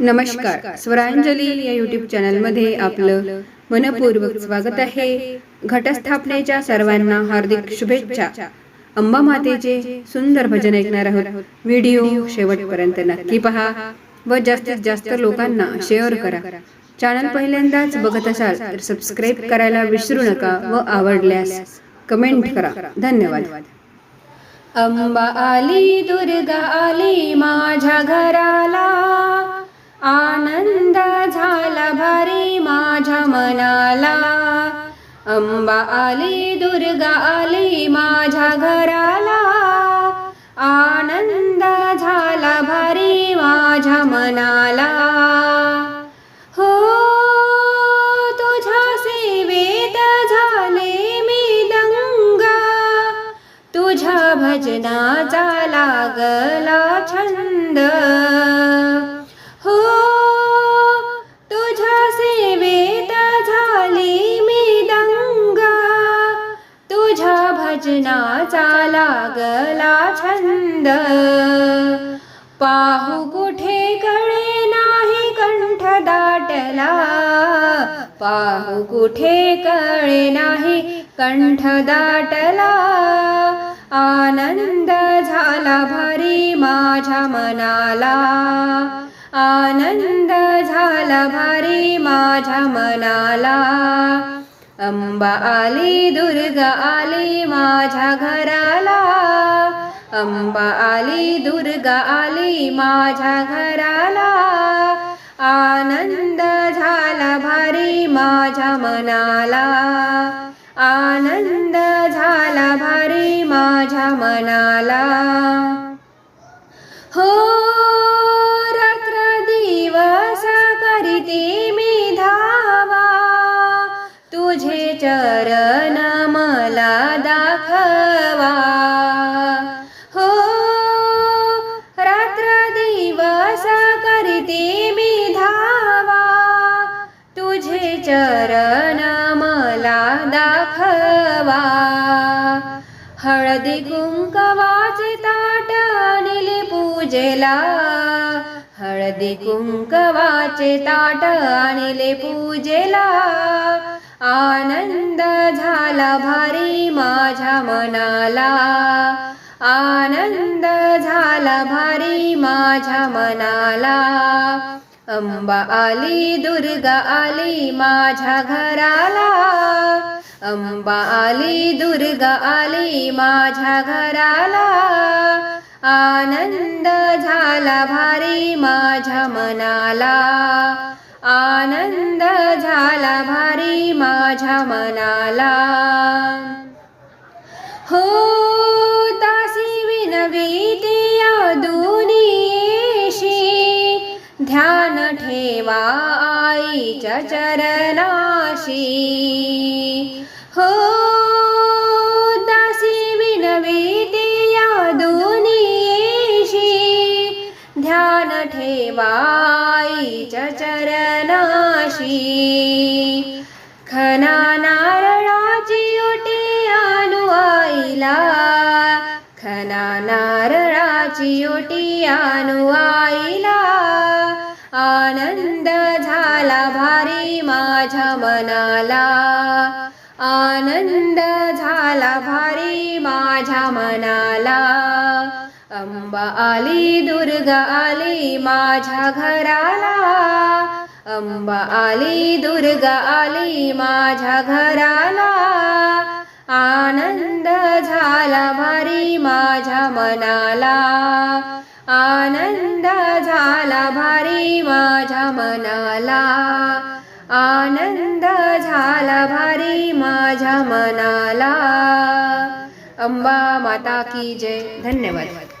नमस्कार. स्वरांजली या युट्यूब चॅनलमध्ये आपलं मनपूर्वक स्वागत आहे. घटस्थापनेच्या सर्वांना हार्दिक शुभेच्छा. अंबा मातेचे सुंदर भजन ऐकणार आहोत. व्हिडिओ शेवटपर्यंत नक्की पहा व जास्तीत जास्त लोकांना शेअर करा. चॅनल पहिल्यांदाच बघत असाल तर सबस्क्राईब करायला विसरू नका व आवडल्यास कमेंट करा. धन्यवाद. अंबा आली दुर्गा आली माझ्या घराला. आनंद झाला भारी माझ्या मनाला. अंबा आली दुर्गा आली माझ्या घराला. आनंद झाला भारी माझ्या मनाला. हो तुझ्या सेवेत झाले मी दंगा. तुझ्या भजनाचा लागला छंद. तुझ्या भजनाचा लागला छंद. पाहू कुठे कळे नाही कंठ दाटला. पाहू कुठे कळे नाही कंठ दाटला. आनंद झाला भारी माझ्या मनाला. आनंद झाला भारी माझ्या मनाला. अंबा आली दुर्गा आली माझ्या घराला. अंबा आली दुर्गा आली माझ्या घराला. आनंद झाला भारी माझ्या मनाला. आनंद झाला भारी माझ्या मनाला. तुझे चरण मला दाखवा. हो रात्र दिवस करीते मी धावा. तुझे चरण मला दाखवा. हळदी कुंकवाचे ताट आणले पूजेला. हळदी कुंकवाचे ताट आणले पूजेला. आनंद झाला भारी माझ्या मनाला. आनंद झाला भारी माझ्या मनाला. अंबा आली दुर्गा आली माझ्या घराला. अंबा आली दुर्गा आली माझ्या घराला. आनंद झाला भारी माझ्या मनाला. आनंद झाला भारी माझ्या मनाला. हो तासी विनवीती या दुनियेशी ध्यान ठेवा आईच्या चरणाशी. ठेवाईच्या चरणाशी. खना नारळाची ओटी आणू आईला खना नारळाची ओटी आणू आईला आनंद झाला भारी माझ्या मनाला. आनंद झाला भारी माझ्या मनाला. अंबा आली दुर्गा आली माझ्या घराला. अंबा आली दुर्गा आली माझ्या घराला. आनंद झाला भारी माझ्या मनाला. आनंद झाला भारी माझ्या मनाला. आनंद झाला भारी माझ्या मनाला. अंबा माता की जय. धन्यवाद.